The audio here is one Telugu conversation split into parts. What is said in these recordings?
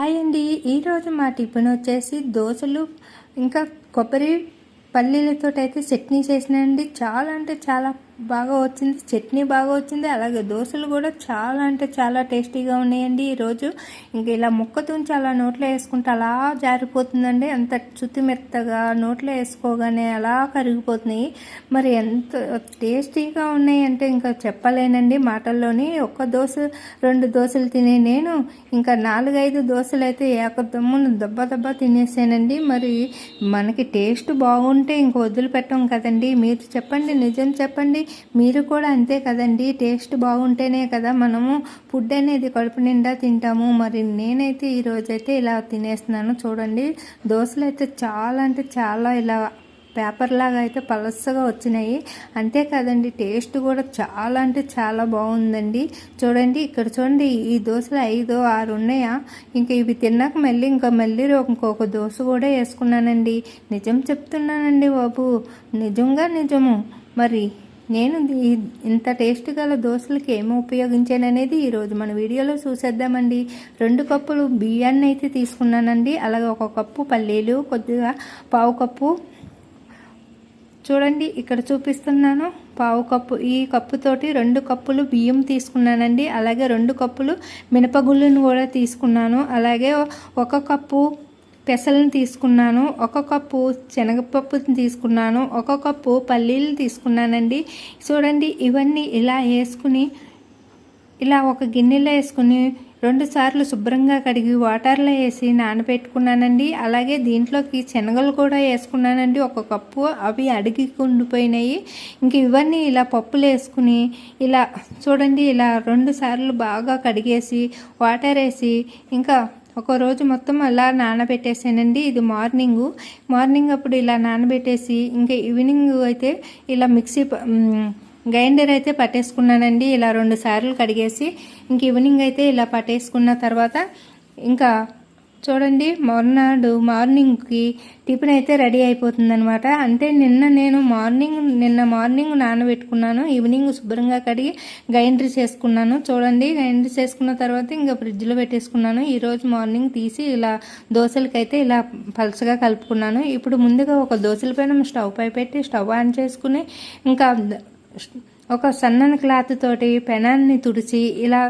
హాయ్ అండి. ఈరోజు మా టిఫిన్ వచ్చేసి దోశలు ఇంకా కొబ్బరి పల్లీలతో అయితే చట్నీ చేసినండి చాలా అంటే చాలా బాగా వచ్చింది చట్నీ బాగా వచ్చింది అలాగే దోశలు కూడా చాలా అంటే చాలా టేస్టీగా ఉన్నాయండి ఈరోజు ఇంక ఇలా ముక్క తుంచి అలా నోట్లో వేసుకుంటే అలా జారిపోతుందండి. అంత చుత్తి మెత్తగా నోట్లో వేసుకోగానే అలా కరిగిపోతున్నాయి. మరి ఎంత టేస్టీగా ఉన్నాయి అంటే ఇంకా చెప్పలేనండి మాటల్లోని. ఒక్క దోశ రెండు దోశలు తినే నేను ఇంకా నాలుగైదు దోశలు అయితే ఏకదమ్మును దెబ్బ దెబ్బ తినేసానండి. మరి మనకి టేస్ట్ బాగుంటే ఇంక వదిలిపెట్టం కదండి. మీరు చెప్పండి నిజం చెప్పండి. మీరు కూడా అంతే కదండి. టేస్ట్ బాగుంటేనే కదా మనము ఫుడ్ అనేది కడుపు నిండా తింటాము. మరి నేనైతే ఈరోజైతే ఇలా తినేస్తున్నాను. చూడండి దోశలు అయితే చాలా అంటే చాలా ఇలా పేపర్ లాగా అయితే పలసగా వచ్చినాయి. అంతేకాదండి టేస్ట్ కూడా చాలా అంటే చాలా బాగుందండి. చూడండి ఇక్కడ చూడండి ఈ దోశలు ఐదు ఆరు ఉన్నాయా? ఇంకా ఇవి తిన్నాక మళ్ళీ ఇంకా మళ్ళీ ఇంకొక దోశ కూడా వేసుకున్నానండి. నిజం చెప్తున్నానండి బాబు. నిజంగా నిజము. మరి నేను ఇంత టేస్ట్ గల దోశలకి ఏమి ఉపయోగించాననేది ఈరోజు మన వీడియోలో చూసేద్దామండి. రెండు కప్పులు బియ్యాన్ని అయితే తీసుకున్నానండి. అలాగే ఒక కప్పు పల్లీలు కొద్దిగా పావు కప్పు చూడండి ఇక్కడ చూపిస్తున్నాను. పావు కప్పు ఈ కప్పుతోటి రెండు కప్పులు బియ్యం తీసుకున్నానండి. అలాగే రెండు కప్పులు మినపగుళ్ళను కూడా తీసుకున్నాను. అలాగే ఒక కప్పు పెసలను తీసుకున్నాను ఒక కప్పు శనగపప్పు తీసుకున్నాను ఒక కప్పు పల్లీలు తీసుకున్నానండి. చూడండి ఇవన్నీ ఇలా వేసుకుని ఇలా ఒక గిన్నెలో వేసుకుని రెండు సార్లు శుభ్రంగా కడిగి వాటర్లో వేసి నానబెట్టుకున్నానండి. అలాగే దీంట్లోకి శనగలు కూడా వేసుకున్నానండి. ఒక కప్పు అవి అడిగి ఉండిపోయినాయి. ఇంక ఇవన్నీ ఇలా పప్పులు వేసుకుని ఇలా చూడండి ఇలా రెండు సార్లు బాగా కడిగేసి వాటర్ వేసి ఇంకా ఒక రోజు మొత్తం అలా నానబెట్టేసానండి. ఇది మార్నింగు. మార్నింగ్ అప్పుడు ఇలా నానబెట్టేసి ఇంకా ఈవినింగ్ అయితే ఇలా మిక్సీ గ్రైండర్ అయితే పట్టేసుకున్నానండి. ఇలా రెండు సార్లు కడిగేసి ఇంక ఈవినింగ్ అయితే ఇలా పట్టేసుకున్న తర్వాత ఇంకా చూడండి మొన్నాడు మార్నింగ్కి టిఫిన్ అయితే రెడీ అయిపోతుందనమాట అంటే నిన్న నేను మార్నింగ్ నిన్న మార్నింగ్ నానబెట్టుకున్నాను ఈవినింగ్ శుభ్రంగా కడిగి గ్రైండర్ చేసుకున్నాను. చూడండి గ్రైండర్ చేసుకున్న తర్వాత ఇంకా ఫ్రిడ్జ్లో పెట్టేసుకున్నాను. ఈరోజు మార్నింగ్ తీసి ఇలా దోశలకైతే ఇలా పలుచగా కలుపుకున్నాను. ఇప్పుడు ముందుగా ఒక దోశల పైన స్టవ్ పై పెట్టి స్టవ్ ఆన్ చేసుకుని ఇంకా ఒక సన్నని క్లాత్ తోటి పెనాన్ని తుడిచి ఇలా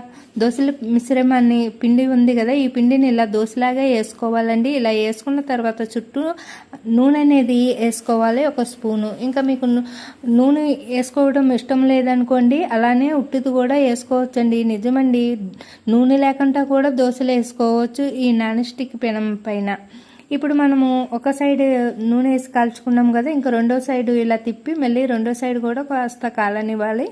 దోశల మిశ్రమాన్ని పిండి ఉంది కదా ఈ పిండిని ఇలా దోశలాగా వేసుకోవాలండి. ఇలా వేసుకున్న తర్వాత చుట్టూ నూనె అనేది వేసుకోవాలి ఒక స్పూను. ఇంకా మీకు నూనె వేసుకోవడం ఇష్టం లేదనుకోండి అలానే ఉట్టిది కూడా వేసుకోవచ్చండి. నిజమండి నూనె లేకుండా కూడా దోశలు వేసుకోవచ్చు ఈ నాన్ స్టిక్ పెనం పైన. ఇప్పుడు మనము ఒక సైడ్ నూనె వేసి కాల్చుకున్నాం కదా ఇంకా రెండో సైడ్ ఇలా తిప్పి మళ్ళీ రెండో సైడ్ కూడా కాస్త కాలనివ్వాలి.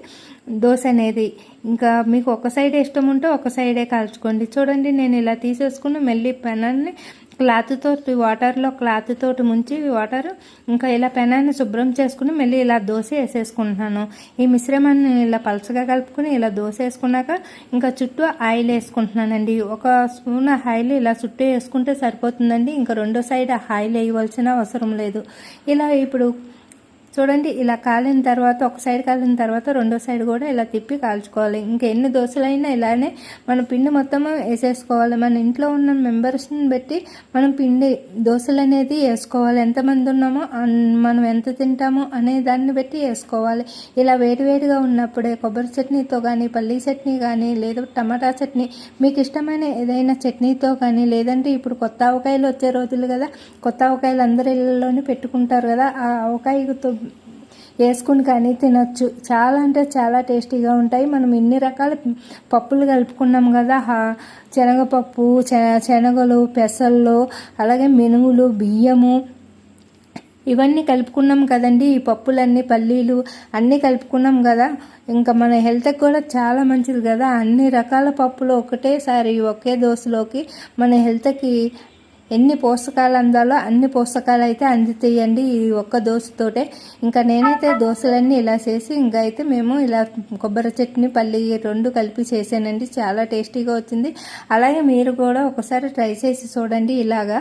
దోశ అనేది ఇంకా మీకు ఒక సైడ్ ఇష్టం ఉంటే ఒక సైడే కాల్చుకోండి. చూడండి నేను ఇలా తీసేసుకుని మళ్ళీ పెనాన్ని క్లాత్ తోటి వాటర్లో క్లాత్ తోటి ముంచి వాటర్ ఇంకా ఇలా పెనాన్ని శుభ్రం చేసుకుని మళ్ళీ ఇలా దోశ వేసేసుకుంటున్నాను. ఈ మిశ్రమాన్ని ఇలా పలచగా కలుపుకుని ఇలా దోశ వేసుకున్నాక ఇంకా చుట్టూ ఆయిల్ వేసుకుంటున్నానండి. ఒక స్పూన్ ఆయిల్ ఇలా చుట్టూ వేసుకుంటే సరిపోతుందండి. ఇంకా రెండో సైడ్ ఆయిల్ వేయవలసిన అవసరం లేదు. ఇలా ఇప్పుడు చూడండి ఇలా కాలిన తర్వాత ఒక సైడ్ కాలిన తర్వాత రెండో సైడ్ కూడా ఇలా తిప్పి కాల్చుకోవాలి. ఇంకా ఎన్ని దోశలైనా ఇలానే మనం పిండి మొత్తం వేసేసుకోవాలి. మన ఇంట్లో ఉన్న మెంబర్స్ని బట్టి మనం పిండి దోశలు అనేది వేసుకోవాలి. ఎంతమంది ఉన్నామో మనం ఎంత తింటామో అనే దాన్ని బట్టి వేసుకోవాలి. ఇలా వేడివేడిగా ఉన్నప్పుడే కొబ్బరి చట్నీతో కానీ పల్లీ చట్నీ కానీ లేదా టమాటా చట్నీ మీకు ఇష్టమైన ఏదైనా చట్నీతో కానీ లేదంటే ఇప్పుడు కొత్త అవకాయలు వచ్చే రోజులు కదా కొత్త అవకాయలు అందరి ఇళ్ళలోనే పెట్టుకుంటారు కదా ఆ అవకాయతో వేసుకుని కానీ తినొచ్చు. చాలా అంటే చాలా టేస్టీగా ఉంటాయి. మనం ఇన్ని రకాల పప్పులు కలుపుకున్నాం కదా శనగపప్పు శనగలు పెసళ్ళు అలాగే మినుములు బియ్యము ఇవన్నీ కలుపుకున్నాం కదండి. ఈ పప్పులన్నీ పల్లీలు అన్నీ కలుపుకున్నాం కదా. ఇంకా మన హెల్త్కి కూడా చాలా మంచిది కదా. అన్ని రకాల పప్పులు ఒకటేసారి ఒకే దోశలోకి మన హెల్త్కి ఎన్ని పోషకాలు అందాలో అన్ని పోషకాలు అయితే అందుతాయండి ఈ ఒక్క దోశతోటే. ఇంకా నేనైతే దోశలన్నీ ఇలా చేసి ఇంకా అయితే మేము ఇలా కొబ్బరి చట్నీ పల్లి రెండు కలిపి చేసానండి చాలా టేస్టీగా వచ్చింది. అలాగే మీరు కూడా ఒకసారి ట్రై చేసి చూడండి ఇలాగా.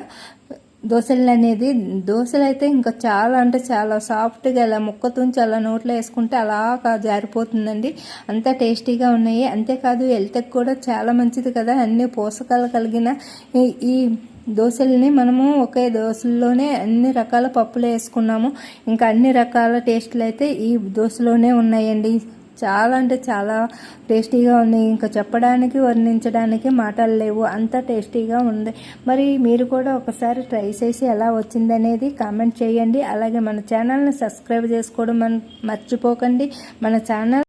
దోశలు అనేది దోశలు అయితే ఇంకా చాలా అంటే చాలా సాఫ్ట్గా ఇలా ముక్కతుంచి అలా నోట్లో వేసుకుంటే అలా జారిపోతుందండి. అంత టేస్టీగా ఉన్నాయి. అంతేకాదు హెల్త్కి కూడా చాలా మంచిది కదా. అన్ని పోషకాలు కలిగిన ఈ దోశల్ని మనము ఒకే దోశల్లోనే అన్ని రకాల పప్పులు వేసుకున్నాము ఇంకా అన్ని రకాల టేస్ట్లు అయితే ఈ దోశలోనే ఉన్నాయండి. చాలా అంటే చాలా టేస్టీగా ఉంది ఇంకా చెప్పడానికి వర్ణించడానికి మాటలు లేవు. అంత టేస్టీగా ఉంది. మరి మీరు కూడా ఒకసారి ట్రై చేసి ఎలా వచ్చిందనేది కామెంట్ చేయండి. అలాగే మన ఛానల్ని సబ్స్క్రైబ్ చేసుకోవడం మర్చిపోకండి. మన ఛానల్